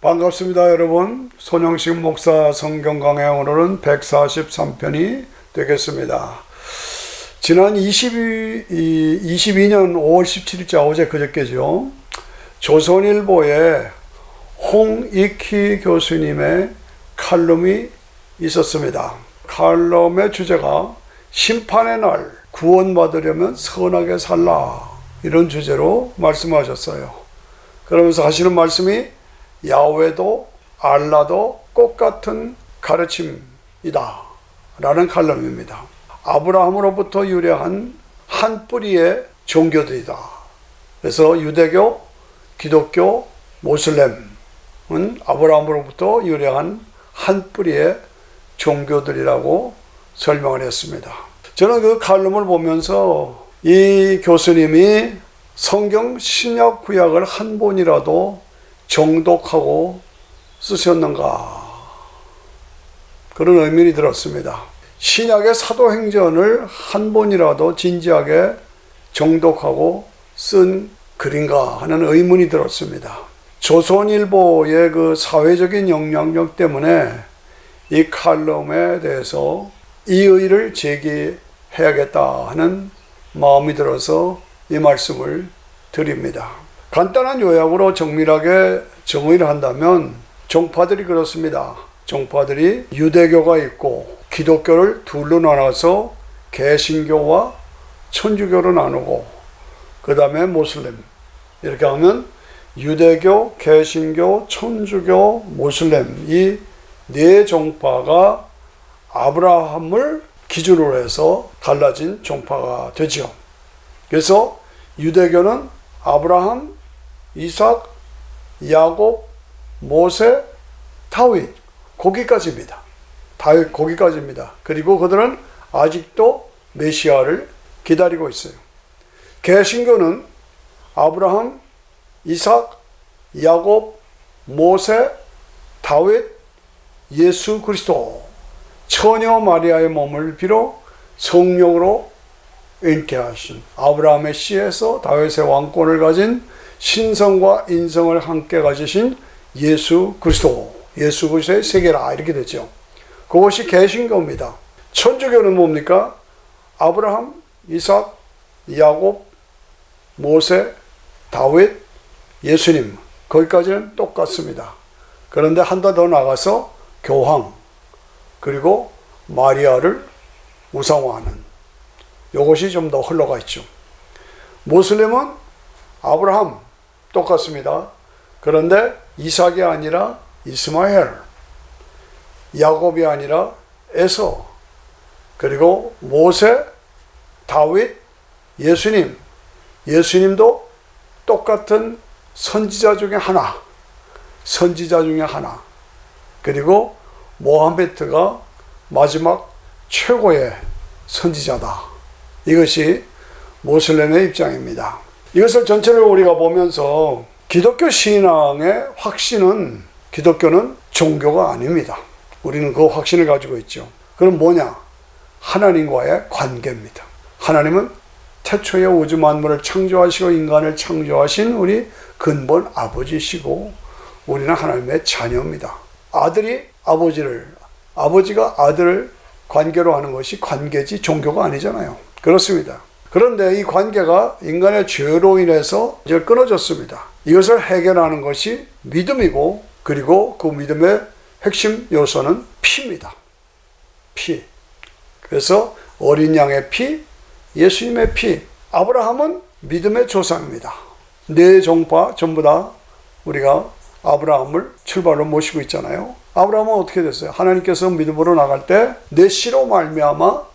반갑습니다, 여러분. 손영식 목사 성경 강해 오늘은 143편이 되겠습니다. 지난 22, 22년 5월 17일자 어제 그저께죠. 조선일보에 홍익희 교수님의 칼럼이 있었습니다. 칼럼의 주제가 심판의 날 구원받으려면 선하게 살라 이런 주제로 말씀하셨어요. 그러면서 하시는 말씀이 야훼도 알라도 똑같은 가르침이다 라는 칼럼입니다. 아브라함으로부터 유래한 한 뿌리의 종교들이다. 그래서 유대교, 기독교, 모슬렘은 아브라함으로부터 유래한 한 뿌리의 종교들이라고 설명을 했습니다. 저는 그 칼럼을 보면서 이 교수님이 성경 신약 구약을 한 번이라도 정독하고 쓰셨는가 그런 의문이 들었습니다. 신약의 사도행전을 한 번이라도 진지하게 정독하고 쓴 글인가 하는 의문이 들었습니다. 조선일보의 그 사회적인 영향력 때문에 이 칼럼에 대해서 이의를 제기해야겠다 하는 마음이 들어서 이 말씀을 드립니다. 간단한 요약으로 정밀하게 정의를 한다면 종파들이 그렇습니다. 종파들이 유대교가 있고 기독교를 둘로 나눠서 개신교와 천주교로 나누고 그 다음에 모슬렘 이렇게 하면 유대교, 개신교, 천주교, 모슬렘 이네 종파가 아브라함을 기준으로 해서 갈라진 종파가 되죠. 그래서 유대교는 아브라함, 이삭, 야곱, 모세, 다윗 거기까지입니다. 다윗 거기까지입니다. 그리고 그들은 아직도 메시아를 기다리고 있어요. 개신교는 아브라함, 이삭, 야곱, 모세, 다윗, 예수 그리스도 처녀 마리아의 몸을 빌어 성령으로 잉태하신 아브라함의 씨에서 다윗의 왕권을 가진 신성과 인성을 함께 가지신 예수 그리스도, 예수 그리스도의 세계라 이렇게 되죠. 그것이 개신교입니다. 천주교는 뭡니까? 아브라함, 이삭, 야곱, 모세, 다윗, 예수님 거기까지는 똑같습니다. 그런데 한달더 나가서 교황 그리고 마리아를 우상화하는 이것이 좀 더 흘러가 있죠. 모슬렘은 아브라함 똑같습니다. 그런데 이삭이 아니라 이스마엘, 야곱이 아니라 에서, 그리고 모세, 다윗, 예수님, 예수님도 똑같은 선지자 중에 하나, 선지자 중에 하나, 그리고 모하메트가 마지막 최고의 선지자다. 이것이 모슬렘의 입장입니다. 이것을 전체를 우리가 보면서 기독교 신앙의 확신은 기독교는 종교가 아닙니다. 우리는 그 확신을 가지고 있죠. 그럼 뭐냐? 하나님과의 관계입니다. 하나님은 태초에 우주 만물을 창조하시고 인간을 창조하신 우리 근본 아버지시고 우리는 하나님의 자녀입니다. 아들이 아버지를 아버지가 아들을 관계로 하는 것이 관계지 종교가 아니잖아요. 그렇습니다. 그런데 이 관계가 인간의 죄로 인해서 이제 끊어졌습니다. 이것을 해결하는 것이 믿음이고 그리고 그 믿음의 핵심 요소는 피입니다. 피. 그래서 어린 양의 피, 예수님의 피. 아브라함은 믿음의 조상입니다. 네 종파 전부 다 우리가 아브라함을 출발로 모시고 있잖아요. 아브라함은 어떻게 됐어요? 하나님께서 믿음으로 나갈 때 내 씨로 말미암아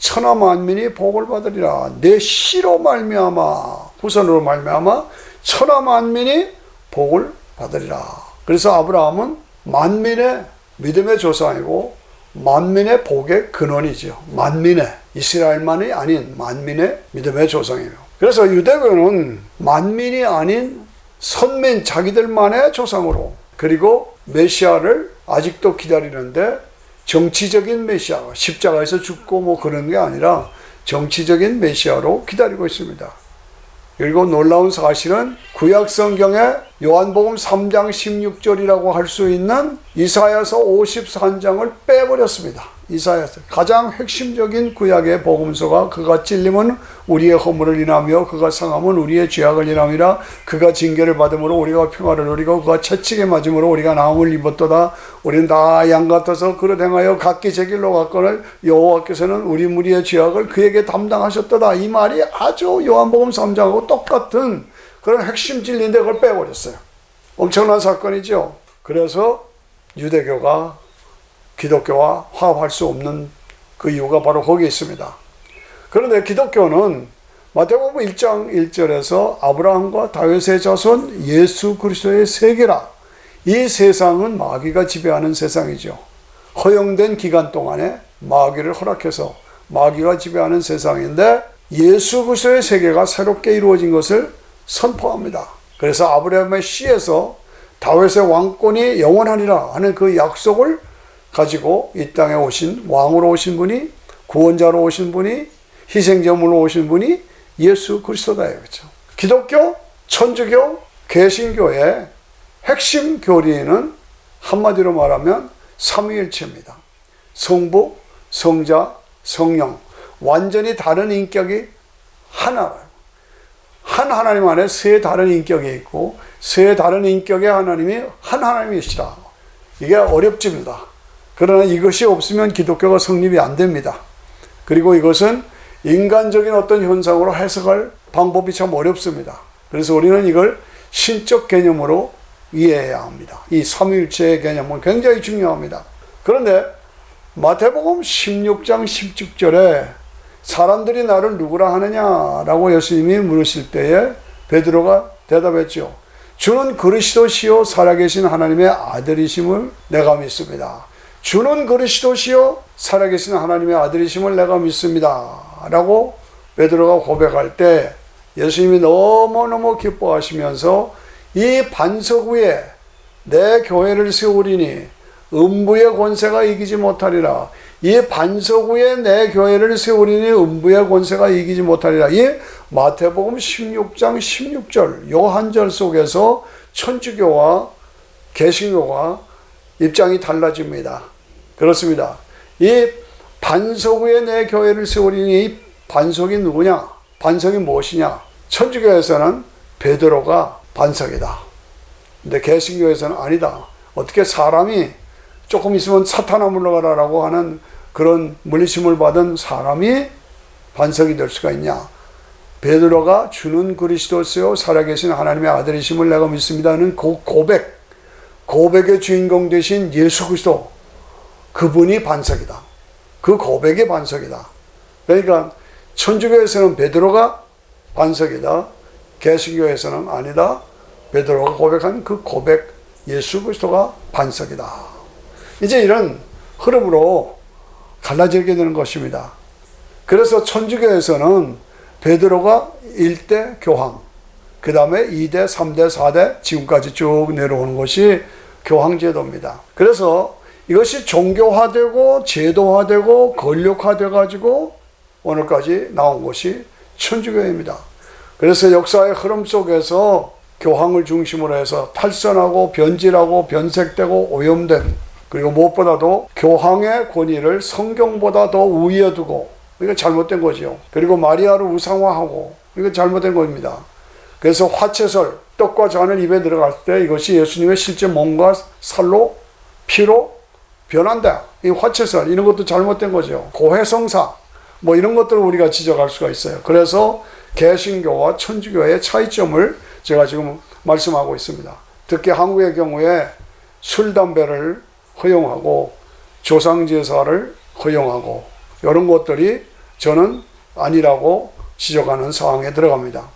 천하 만민이 복을 받으리라. 내 씨로 말미암아 후손으로 말미암아 천하 만민이 복을 받으리라. 그래서 아브라함은 만민의 믿음의 조상이고 만민의 복의 근원이죠. 만민의 이스라엘만이 아닌 만민의 믿음의 조상이에요. 그래서 유대교는 만민이 아닌 선민 자기들만의 조상으로 그리고 메시아를 아직도 기다리는데 정치적인 메시아 십자가에서 죽고 뭐 그런 게 아니라 정치적인 메시아로 기다리고 있습니다. 그리고 놀라운 사실은 구약 성경에 요한복음 3장 16절이라고 할 수 있는 이사야서 53장을 빼버렸습니다. 이사야서. 가장 핵심적인 구약의 복음서가 그가 찔림은 우리의 허물을 인하며 그가 상함은 우리의 죄악을 인함이라 그가 징계를 받음으로 우리가 평화를 누리고 그가 채찍에 맞음으로 우리가 나음을 입었도다. 우리는 다 양 같아서 그릇 행하여 각기 제 길로 갔거늘 여호와께서는 우리 무리의 죄악을 그에게 담당하셨도다. 이 말이 아주 요한복음 3장하고 똑같은 그런 핵심 진리인데 그걸 빼버렸어요 엄청난 사건이죠 그래서 유대교가 기독교와 화합할 수 없는 그 이유가 바로 거기에 있습니다. 그런데 기독교는 마태복음 1장 1절에서 아브라함과 다윗의 자손 예수 그리스도의 세계라. 이 세상은 마귀가 지배하는 세상이죠. 허용된 기간 동안에 마귀를 허락해서 마귀가 지배하는 세상인데 예수 그리스도의 세계가 새롭게 이루어진 것을 선포합니다. 그래서 아브라함의 씨에서 다윗의 왕권이 영원하리라 하는 그 약속을 가지고 이 땅에 오신 왕으로 오신 분이 구원자로 오신 분이 희생제물로 오신 분이 예수 그리스도다예요. 그렇죠? 기독교, 천주교, 개신교의 핵심 교리는 한마디로 말하면 삼위일체입니다. 성부, 성자, 성령 완전히 다른 인격이 하나라요. 한 하나님 안에 세 다른 인격이 있고 세 다른 인격의 하나님이 한 하나님이시라. 이게 어렵집니다. 그러나 이것이 없으면 기독교가 성립이 안 됩니다. 그리고 이것은 인간적인 어떤 현상으로 해석할 방법이 참 어렵습니다. 그래서 우리는 이걸 신적 개념으로 이해해야 합니다. 이 삼위일체의 개념은 굉장히 중요합니다. 그런데 마태복음 16장 16절에 사람들이 나를 누구라 하느냐라고 예수님이 물으실 때에 베드로가 대답했죠. 주는 그리스도시요 살아계신 하나님의 아들이심을 내가 믿습니다. 주는 그리스도시요 살아계신 하나님의 아들이심을 내가 믿습니다. 라고 베드로가 고백할 때 예수님이 너무너무 기뻐하시면서 이 반석 위에 내 교회를 세우리니 음부의 권세가 이기지 못하리라. 이 반석 위에 내 교회를 세우리니 음부의 권세가 이기지 못하리라. 이 마태복음 16장 16절 요 한 절 속에서 천주교와 개신교가 입장이 달라집니다. 그렇습니다. 이 반석 위에 내 교회를 세우리니 이 반석이 누구냐? 반석이 무엇이냐? 천주교에서는 베드로가 반석이다. 근데 개신교에서는 아니다. 어떻게 사람이 조금 있으면 사탄아 물러가라라고 하는 그런 물리심을 받은 사람이 반석이 될 수가 있냐? 베드로가 주는 그리스도세요 살아계신 하나님의 아들이심을 내가 믿습니다는 그 고백, 고백의 주인공 되신 예수 그리스도 그분이 반석이다. 그 고백이 반석이다. 그러니까 천주교에서는 베드로가 반석이다. 개신교에서는 아니다. 베드로가 고백한 그 고백 예수 그리스도가 반석이다. 이제 이런 흐름으로 갈라지게 되는 것입니다. 그래서 천주교에서는 베드로가 1대 교황, 그 다음에 2대, 3대, 4대 지금까지 쭉 내려오는 것이 교황제도입니다. 그래서 이것이 종교화되고 제도화되고 권력화돼 가지고 오늘까지 나온 것이 천주교입니다. 그래서 역사의 흐름 속에서 교황을 중심으로 해서 탈선하고 변질하고 변색되고 오염된 그리고 무엇보다도 교황의 권위를 성경보다 더 우위에 두고 이거 잘못된 거죠. 그리고 마리아를 우상화하고 이거 잘못된 겁니다. 그래서 화채설 떡과 잔을 입에 들어갈 때 이것이 예수님의 실제 몸과 살로 피로 변한다. 이 화채설 이런 것도 잘못된 거죠. 고해성사 뭐 이런 것들을 우리가 지적할 수가 있어요. 그래서 개신교와 천주교의 차이점을 제가 지금 말씀하고 있습니다. 특히 한국의 경우에 술 담배를 허용하고 조상 제사를 허용하고 이런 것들이 저는 아니라고 지적하는 상황에 들어갑니다.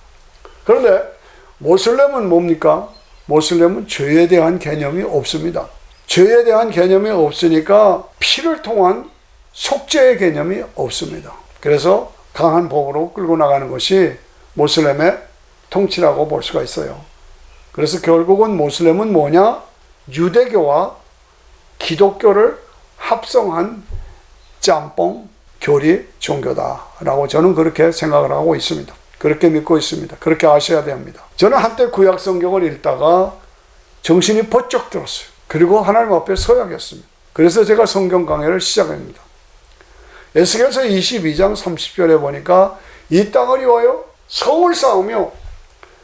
그런데 모슬렘은 뭡니까? 모슬렘은 죄에 대한 개념이 없습니다. 죄에 대한 개념이 없으니까 피를 통한 속죄의 개념이 없습니다. 그래서 강한 법으로 끌고 나가는 것이 모슬렘의 통치라고 볼 수가 있어요. 그래서 결국은 모슬렘은 뭐냐? 유대교와 기독교를 합성한 짬뽕 교리 종교다라고 저는 그렇게 생각을 하고 있습니다. 그렇게 믿고 있습니다. 그렇게 아셔야 됩니다. 저는 한때 구약 성경을 읽다가 정신이 번쩍 들었어요. 그리고 하나님 앞에 서야겠습니다. 그래서 제가 성경 강해를 시작합니다. 에스겔서 22장 30절에 보니까 이 땅을 위하여 성을 쌓으며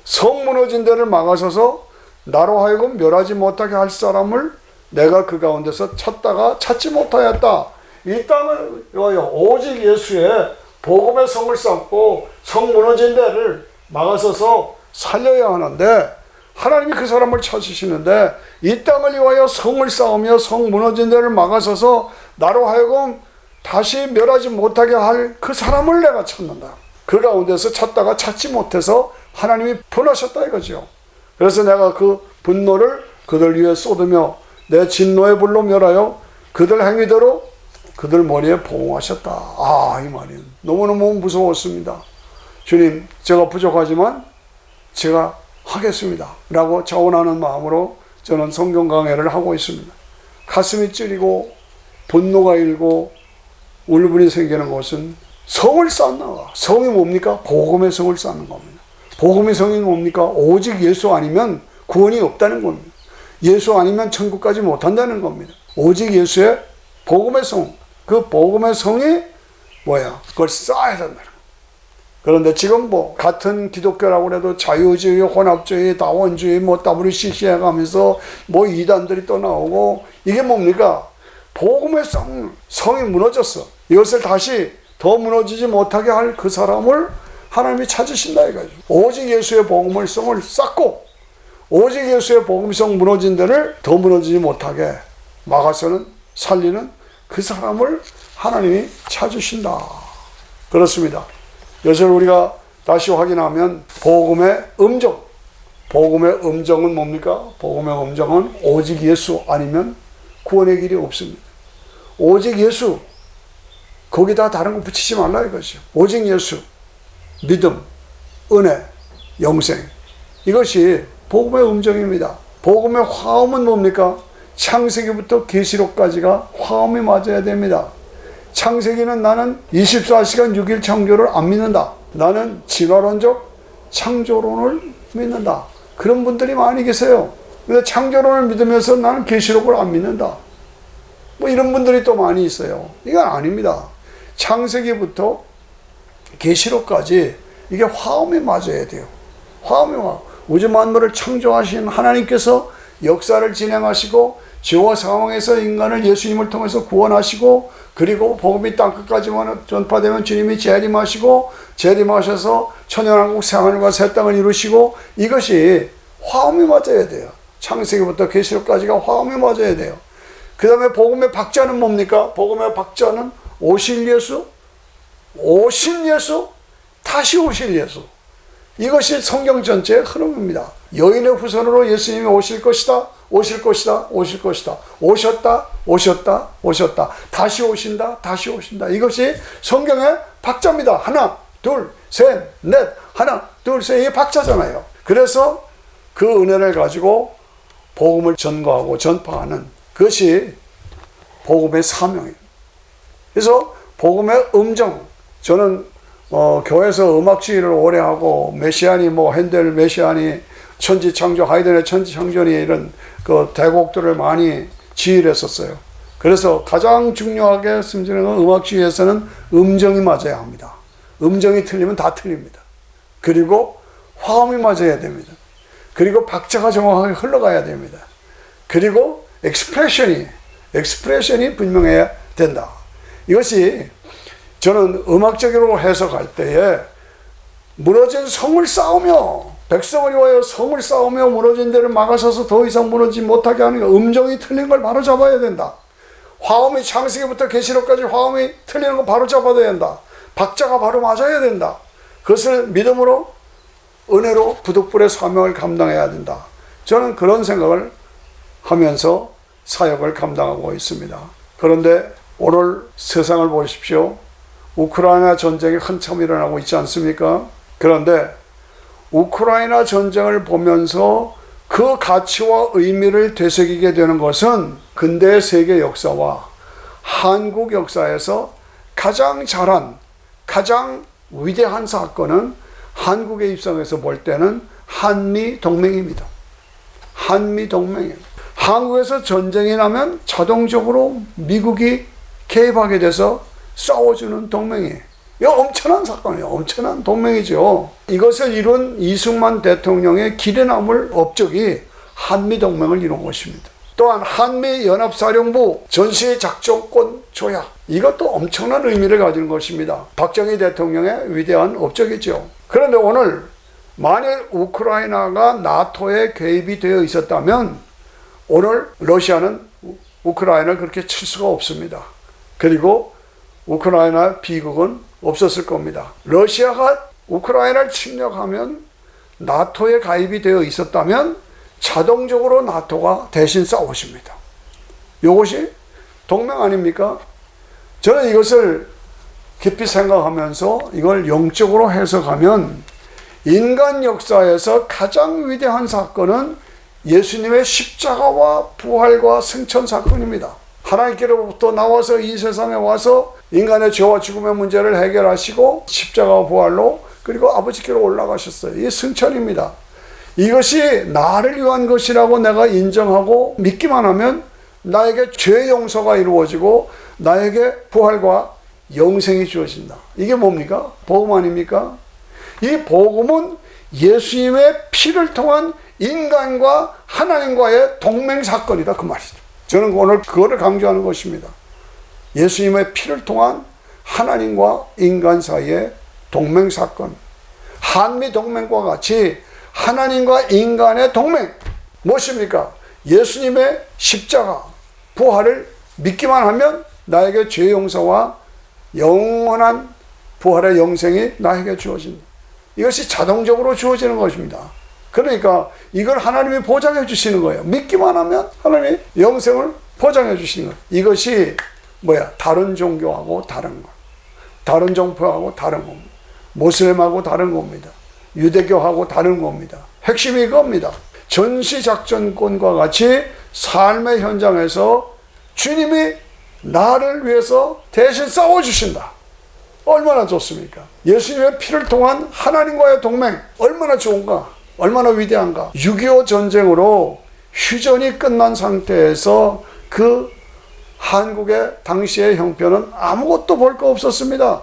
성 무너진 데를 막아서서 나로 하여금 멸하지 못하게 할 사람을 내가 그 가운데서 찾다가 찾지 못하였다. 이 땅을 위하여 오직 예수의 복음의 성을 쌓고 성 무너진 데를 막아서서 살려야 하는데 하나님이 그 사람을 찾으시는데 이 땅을 위하여 성을 쌓으며 성 무너진 데를 막아서서 나로 하여금 다시 멸하지 못하게 할 그 사람을 내가 찾는다. 그 가운데서 찾다가 찾지 못해서 하나님이 분하셨다 이거죠. 그래서 내가 그 분노를 그들 위에 쏟으며 내 진노의 불로 멸하여 그들 행위대로 그들 머리에 보응하셨다. 아, 이 말이 너무너무 무서웠습니다. 주님, 제가 부족하지만 제가 하겠습니다. 라고 자원하는 마음으로 저는 성경 강해를 하고 있습니다. 가슴이 찌리고 분노가 일고 울분이 생기는 것은 성을 쌓나 성이 뭡니까? 복음의 성을 쌓는 겁니다. 복음의 성이 뭡니까? 오직 예수 아니면 구원이 없다는 겁니다. 예수 아니면 천국까지 못 한다는 겁니다. 오직 예수의 복음의 성, 그 복음의 성이 뭐야? 그걸 쌓아야 된다. 그런데 지금 뭐 같은 기독교라고 해도 자유주의, 혼합주의, 다원주의, 뭐 WCC 해가면서 뭐 이단들이 또 나오고 이게 뭡니까? 복음의 성, 성이 무너졌어. 이것을 다시 더 무너지지 못하게 할 그 사람을 하나님이 찾으신다 이거죠. 오직 예수의 복음을 성을 쌓고 오직 예수의 복음성 무너진 데를 더 무너지지 못하게 막아서는 살리는 그 사람을 하나님이 찾으신다. 그렇습니다. 이것을 우리가 다시 확인하면 복음의 음정. 복음의 음정은 뭡니까? 복음의 음정은 오직 예수 아니면 구원의 길이 없습니다. 오직 예수. 거기다 다른 거 붙이지 말라 이것이요. 오직 예수. 믿음, 은혜, 영생. 이것이 복음의 음정입니다. 복음의 화음은 뭡니까? 창세기부터 계시록까지가 화음이 맞아야 됩니다. 창세기는 나는 24시간 6일 창조를 안 믿는다. 나는 진화론적 창조론을 믿는다. 그런 분들이 많이 계세요. 근데 창조론을 믿으면서 나는 계시록을 안 믿는다. 뭐 이런 분들이 또 많이 있어요. 이건 아닙니다. 창세기부터 계시록까지 이게 화음이 맞아야 돼요. 화음이 와. 우주 만물을 창조하신 하나님께서 역사를 진행하시고 죄와 상황에서 인간을 예수님을 통해서 구원하시고 그리고 복음이 땅끝까지만 전파되면 주님이 재림하시고 재림하셔서 천연왕국 생하늘과 새 땅을 이루시고 이것이 화음이 맞아야 돼요. 창세기부터 계시록까지가 화음이 맞아야 돼요. 그 다음에 복음의 박자는 뭡니까? 복음의 박자는 오실 예수, 오신 예수, 다시 오실 예수. 이것이 성경 전체의 흐름입니다. 여인의 후손으로 예수님이 오실 것이다. 오실 것이다. 오실 것이다. 오셨다. 오셨다. 오셨다. 다시 오신다. 다시 오신다. 이것이 성경의 박자입니다. 하나, 둘, 셋, 넷. 하나, 둘, 셋. 이게 박자잖아요. 그래서 그 은혜를 가지고 복음을 전거하고 전파하는 그것이 복음의 사명이에요. 그래서 복음의 음정. 저는 어, 교회에서 음악 지휘를 오래 하고 메시아니 뭐 핸델 메시아니 천지 창조 하이든의 천지 창조니 이런 그 대곡들을 많이 지휘를 했었어요. 그래서 가장 중요하게 심지어는 음악 지휘에서는 음정이 맞아야 합니다. 음정이 틀리면 다 틀립니다. 그리고 화음이 맞아야 됩니다. 그리고 박자가 정확하게 흘러가야 됩니다. 그리고 엑스프레션이 엑스프레션이 분명해야 된다. 이것이 저는 음악적으로 해석할 때에 무너진 성을 쌓으며 백성을 위하여 성을 쌓으며 무너진 데를 막아서서 더 이상 무너지지 못하게 하는 음정이 틀린 걸 바로 잡아야 된다. 화음이 창세기부터 계시록까지 화음이 틀리는 거 바로 잡아야 된다. 박자가 바로 맞아야 된다. 그것을 믿음으로 은혜로 부득불의 사명을 감당해야 된다. 저는 그런 생각을 하면서 사역을 감당하고 있습니다. 그런데 오늘 세상을 보십시오. 우크라이나 전쟁이 한참 일어나고 있지 않습니까? 그런데 우크라이나 전쟁을 보면서 그 가치와 의미를 되새기게 되는 것은 근대 세계 역사와 한국 역사에서 가장 잘한, 가장 위대한 사건은 한국의 입장에서 볼 때는 한미 동맹입니다. 한미 동맹이에요. 한국에서 전쟁이 나면 자동적으로 미국이 개입하게 돼서 싸워주는 동맹이에요. 엄청난 사건이에요. 엄청난 동맹이죠. 이것을 이룬 이승만 대통령의 길에 남을 업적이 한미동맹을 이룬 것입니다. 또한 한미연합사령부 전시작전권 조약. 이것도 엄청난 의미를 가지는 것입니다. 박정희 대통령의 위대한 업적이죠. 그런데 오늘 만일 우크라이나가 나토에 개입이 되어 있었다면 오늘 러시아는 우- 우크라이나를 그렇게 칠 수가 없습니다. 그리고 우크라이나 비극은 없었을 겁니다. 러시아가 우크라이나를 침략하면 나토에 가입이 되어 있었다면 자동적으로 나토가 대신 싸우십니다. 이것이 동맹 아닙니까? 저는 이것을 깊이 생각하면서 이걸 영적으로 해석하면 인간 역사에서 가장 위대한 사건은 예수님의 십자가와 부활과 승천 사건입니다. 하나님께로부터 나와서 이 세상에 와서 인간의 죄와 죽음의 문제를 해결하시고 십자가와 부활로 그리고 아버지께로 올라가셨어요. 이게 승천입니다. 이것이 나를 위한 것이라고 내가 인정하고 믿기만 하면 나에게 죄 용서가 이루어지고 나에게 부활과 영생이 주어진다. 이게 뭡니까? 복음 아닙니까? 이 복음은 예수님의 피를 통한 인간과 하나님과의 동맹 사건이다 그 말이죠. 저는 오늘 그거를 강조하는 것입니다. 예수님의 피를 통한 하나님과 인간 사이의 동맹 사건. 한미 동맹과 같이 하나님과 인간의 동맹 무엇입니까? 예수님의 십자가 부활을 믿기만 하면 나에게 죄 용서와 영원한 부활의 영생이 나에게 주어진다. 이것이 자동적으로 주어지는 것입니다. 그러니까 이걸 하나님이 보장해 주시는 거예요. 믿기만 하면 하나님이 영생을 보장해 주시는 거예요. 이것이 뭐야? 다른 종교하고 다른 거. 다른 종교하고 다른 겁니다. 모슬렘하고 다른 겁니다. 유대교하고 다른 겁니다. 핵심이 이겁니다. 전시작전권과 같이 삶의 현장에서 주님이 나를 위해서 대신 싸워주신다. 얼마나 좋습니까? 예수님의 피를 통한 하나님과의 동맹, 얼마나 좋은가? 얼마나 위대한가? 6.25 전쟁으로 휴전이 끝난 상태에서 그 한국의 당시의 형편은 아무것도 볼 거 없었습니다.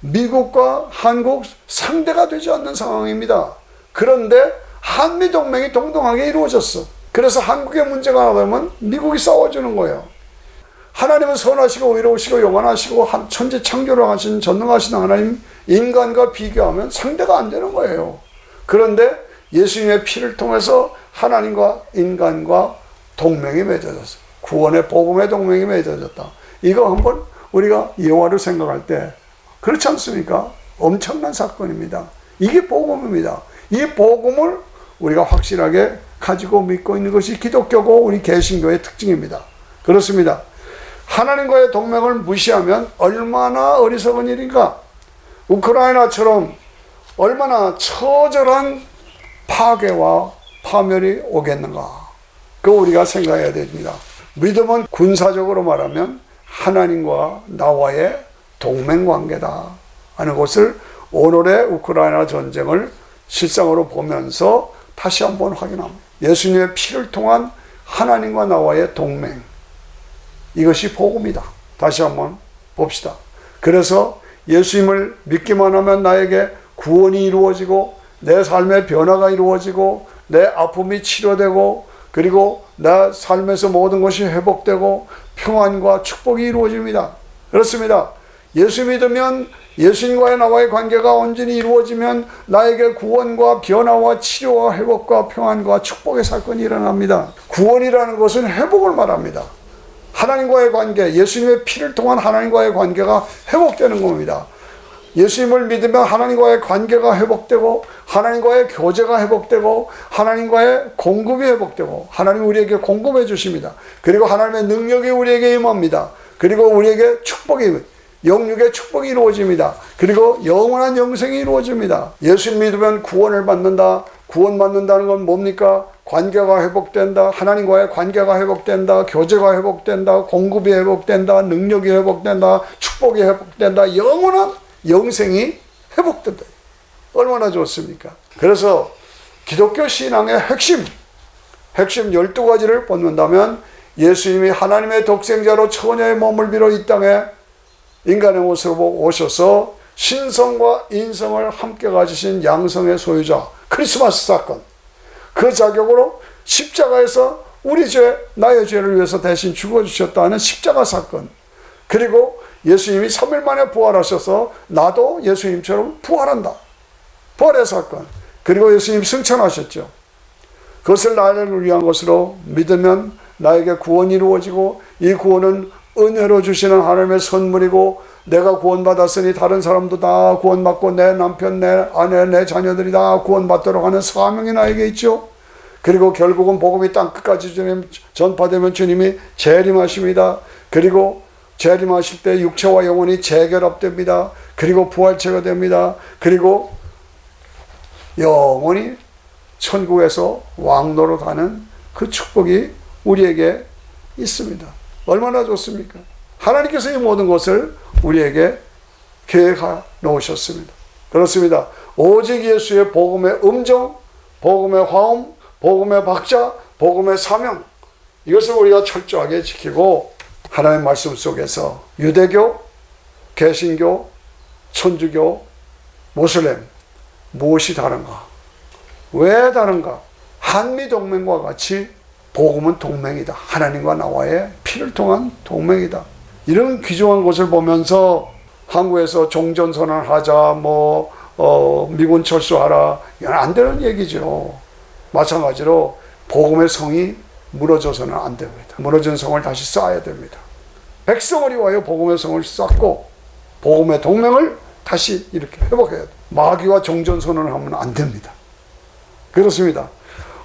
미국과 한국 상대가 되지 않는 상황입니다. 그런데 한미동맹이 동등하게 이루어졌어. 그래서 한국의 문제가 나면 미국이 싸워주는 거예요. 하나님은 선하시고 의로우시고 영원하시고 한 천지 창조를 하신 전능하신 하나님 인간과 비교하면 상대가 안 되는 거예요. 그런데 예수님의 피를 통해서 하나님과 인간과 동맹이 맺어졌어. 구원의 복음의 동맹이 맺어졌다. 이거 한번 우리가 예화를 생각할 때 그렇지 않습니까? 엄청난 사건입니다. 이게 복음입니다. 이 복음을 우리가 확실하게 가지고 믿고 있는 것이 기독교고 우리 개신교의 특징입니다. 그렇습니다. 하나님과의 동맹을 무시하면 얼마나 어리석은 일인가? 우크라이나처럼 얼마나 처절한 파괴와 파멸이 오겠는가? 그 우리가 생각해야 됩니다. 믿음은 군사적으로 말하면 하나님과 나와의 동맹 관계다 하는 것을 오늘의 우크라이나 전쟁을 실상으로 보면서 다시 한번 확인합니다. 예수님의 피를 통한 하나님과 나와의 동맹. 이것이 복음이다. 다시 한번 봅시다. 그래서 예수님을 믿기만 하면 나에게 구원이 이루어지고 내 삶의 변화가 이루어지고 내 아픔이 치료되고 그리고 내 삶에서 모든 것이 회복되고 평안과 축복이 이루어집니다. 그렇습니다. 예수 믿으면 예수님과의 나와의 관계가 온전히 이루어지면 나에게 구원과 변화와 치료와 회복과 평안과 축복의 사건이 일어납니다. 구원이라는 것은 회복을 말합니다. 하나님과의 관계, 예수님의 피를 통한 하나님과의 관계가 회복되는 겁니다. 예수님을 믿으면 하나님과의 관계가 회복되고 하나님과의 교제가 회복되고 하나님과의 공급이 회복되고 하나님 우리에게 공급해 주십니다. 그리고 하나님의 능력이 우리에게 임합니다. 그리고 우리에게 축복이 영육의 축복이 이루어집니다. 그리고 영원한 영생이 이루어집니다. 예수 믿으면 구원을 받는다. 구원 받는다는 건 뭡니까? 관계가 회복된다. 하나님과의 관계가 회복된다. 교제가 회복된다. 공급이 회복된다. 능력이 회복된다. 축복이 회복된다. 영원한 영생이 회복된다. 얼마나 좋습니까? 그래서 기독교 신앙의 핵심, 핵심 12가지를 본다면 예수님이 하나님의 독생자로 처녀의 몸을 빌어 이 땅에 인간의 모습으로 오셔서 신성과 인성을 함께 가지신 양성의 소유자 크리스마스 사건 그 자격으로 십자가에서 우리 죄 나의 죄를 위해서 대신 죽어주셨다는 십자가 사건 그리고 예수님이 3일 만에 부활하셔서 나도 예수님처럼 부활한다 부활의 사건 그리고 예수님 승천하셨죠 그것을 나를 위한 것으로 믿으면 나에게 구원이 이루어지고 이 구원은 은혜로 주시는 하나님의 선물이고 내가 구원받았으니 다른 사람도 다 구원받고 내 남편, 내 아내, 내 자녀들이 다 구원받도록 하는 사명이 나에게 있죠. 그리고 결국은 복음이 땅 끝까지 주님 전파되면 주님이 재림하십니다. 그리고 재림하실 때 육체와 영혼이 재결합됩니다. 그리고 부활체가 됩니다. 그리고 영원히 천국에서 왕노로 가는 그 축복이 우리에게 있습니다. 얼마나 좋습니까? 하나님께서 이 모든 것을 우리에게 계획하 놓으셨습니다. 그렇습니다. 오직 예수의 복음의 음정, 복음의 화음, 복음의 박자, 복음의 사명 이것을 우리가 철저하게 지키고 하나님의 말씀 속에서 유대교, 개신교, 천주교, 모슬렘 무엇이 다른가? 왜 다른가? 한미 동맹과 같이 복음은 동맹이다. 하나님과 나와의 피를 통한 동맹이다. 이런 귀중한 것을 보면서 한국에서 종전 선언 하자, 뭐, 어, 미군 철수하라. 이건 안 되는 얘기죠. 마찬가지로 복음의 성이 무너져서는 안 됩니다. 무너진 성을 다시 쌓아야 됩니다. 백성을 위하여 복음의 성을 쌓고 복음의 동맹을 다시 이렇게 회복해야 돼. 마귀와 종전 선언을 하면 안 됩니다. 그렇습니다.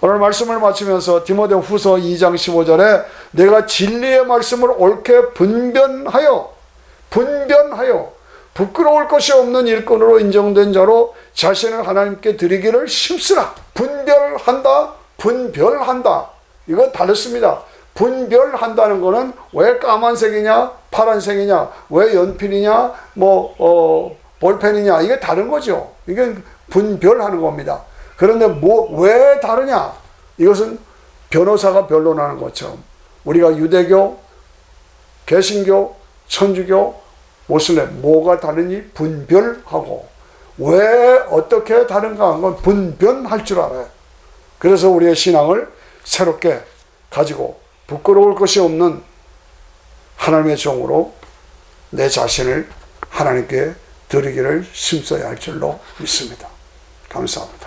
오늘 말씀을 마치면서 디모데 후서 2장 15절에 내가 진리의 말씀을 옳게 분변하여 분변하여 부끄러울 것이 없는 일꾼으로 인정된 자로 자신을 하나님께 드리기를 힘쓰라. 분별한다, 분별한다. 이거 다릅니다. 분별한다는 거는 왜 까만색이냐, 파란색이냐, 왜 연필이냐, 뭐, 어, 볼펜이냐, 이게 다른 거죠. 이게 분별하는 겁니다. 그런데 뭐, 왜 다르냐? 이것은 변호사가 변론하는 것처럼 우리가 유대교, 개신교, 천주교, 모슬렘 뭐가 다르니 분별하고 왜 어떻게 다른가 하는 건 분변할 줄 알아요. 그래서 우리의 신앙을 새롭게 가지고 부끄러울 것이 없는 하나님의 종으로 내 자신을 하나님께 드리기를 심써야 할 줄로 믿습니다. 감사합니다.